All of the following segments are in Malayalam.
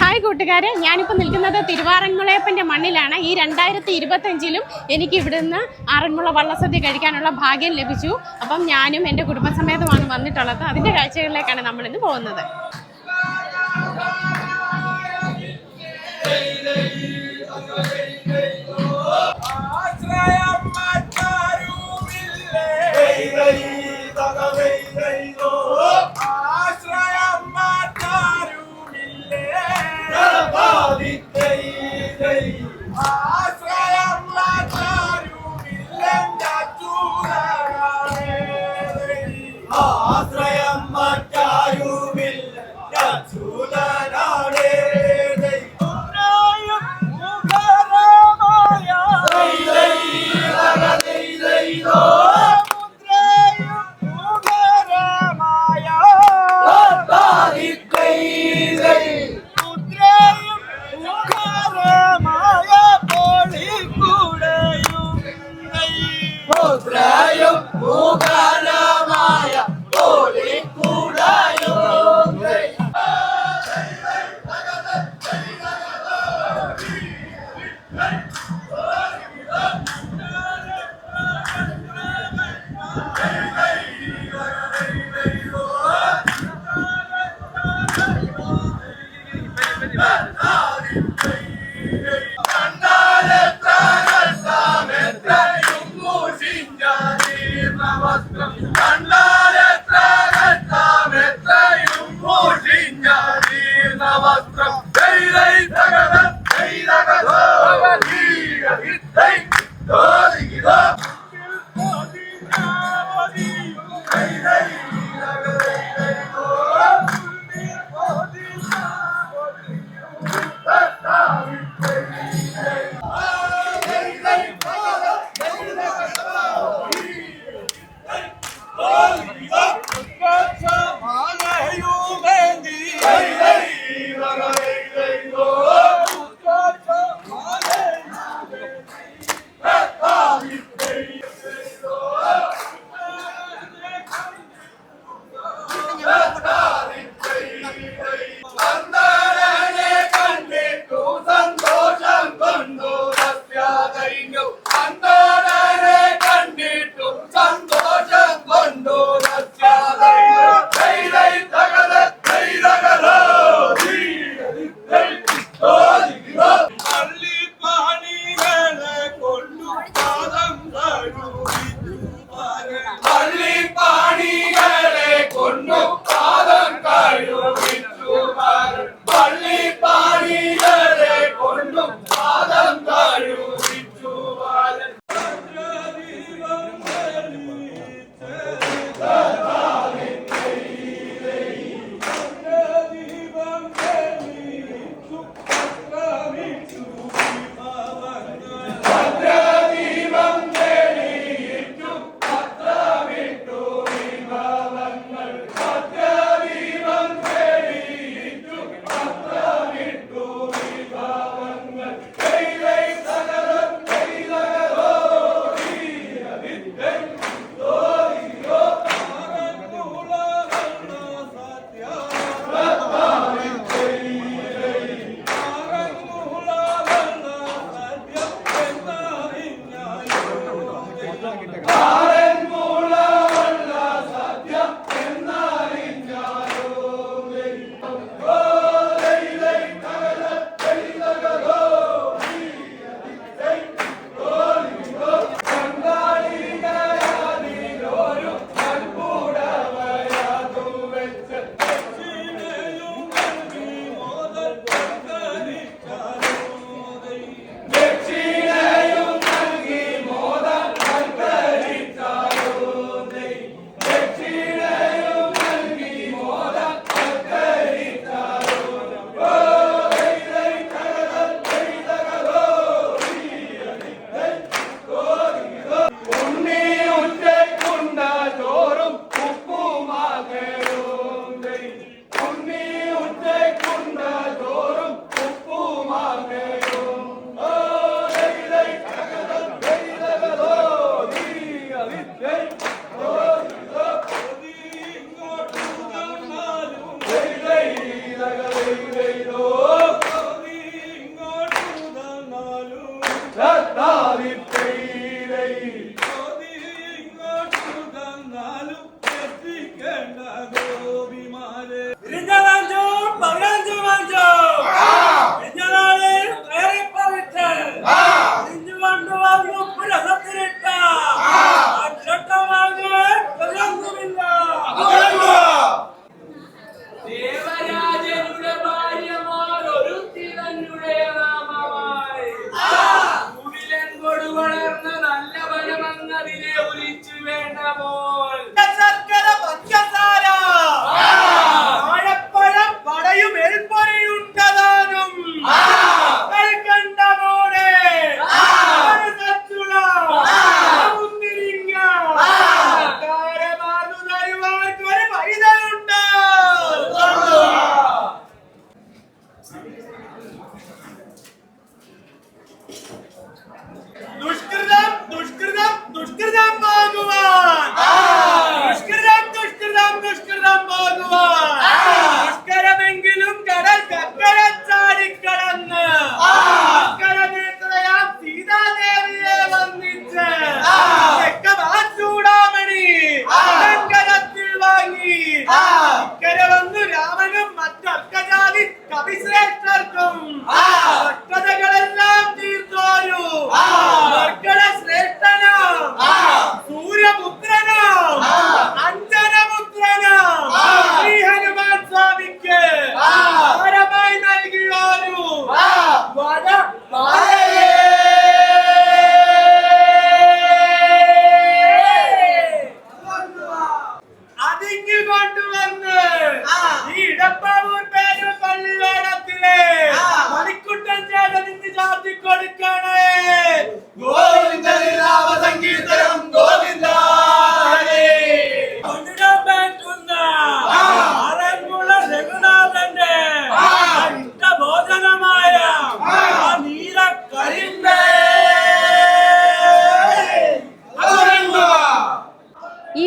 ഹായ് കൂട്ടുകാരെ ഞാനിപ്പോൾ നിൽക്കുന്നത് തിരുവാറന്മുളയപ്പന്റെ മണ്ണിലാണ്. ഈ രണ്ടായിരത്തി ഇരുപത്തഞ്ചിലും എനിക്ക് ഇവിടുന്ന് ആറന്മുള വള്ളസദ്യ കഴിക്കാനുള്ള ഭാഗ്യം ലഭിച്ചു. അപ്പം ഞാനും എന്റെ കുടുംബസമേതമാണ് വന്നിട്ടുള്ളത്. അതിന്റെ കാഴ്ചകളിലേക്കാണ് നമ്മളിന്ന് പോകുന്നത്.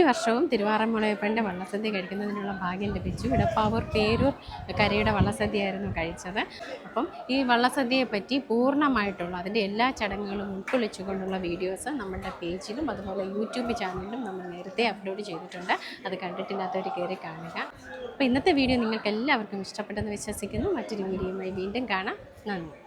വർഷവും തിരുവാറമ്മുളയപ്പന്റെ വള്ളസദ്യ കഴിക്കുന്നതിനുള്ള ഭാഗ്യം ലഭിച്ചു. ഇടപ്പാവൂർ പേരൂർ കരയുടെ വള്ളസദ്യയായിരുന്നു കഴിച്ചത്. അപ്പം ഈ വള്ളസദ്യയെപ്പറ്റി പൂർണമായിട്ടുള്ള അതിന്റെ എല്ലാ ചടങ്ങുകളും ഉൾക്കൊള്ളിച്ചുകൊണ്ടുള്ള വീഡിയോസ് നമ്മുടെ പേജിലും അതുപോലെ യൂട്യൂബ് ചാനലിലും നമ്മൾ നേരത്തെ അപ്ലോഡ് ചെയ്തിട്ടുണ്ട്. അത് കണ്ടിട്ടില്ലാത്തവർ കയറി കാണുക. അപ്പോൾ ഇന്നത്തെ വീഡിയോ നിങ്ങൾക്ക് എല്ലാവർക്കും ഇഷ്ടപ്പെട്ടെന്ന് വിശ്വസിക്കുന്നു. മറ്റൊരു വീഡിയോയുമായി വീണ്ടും കാണാം. നന്ദി.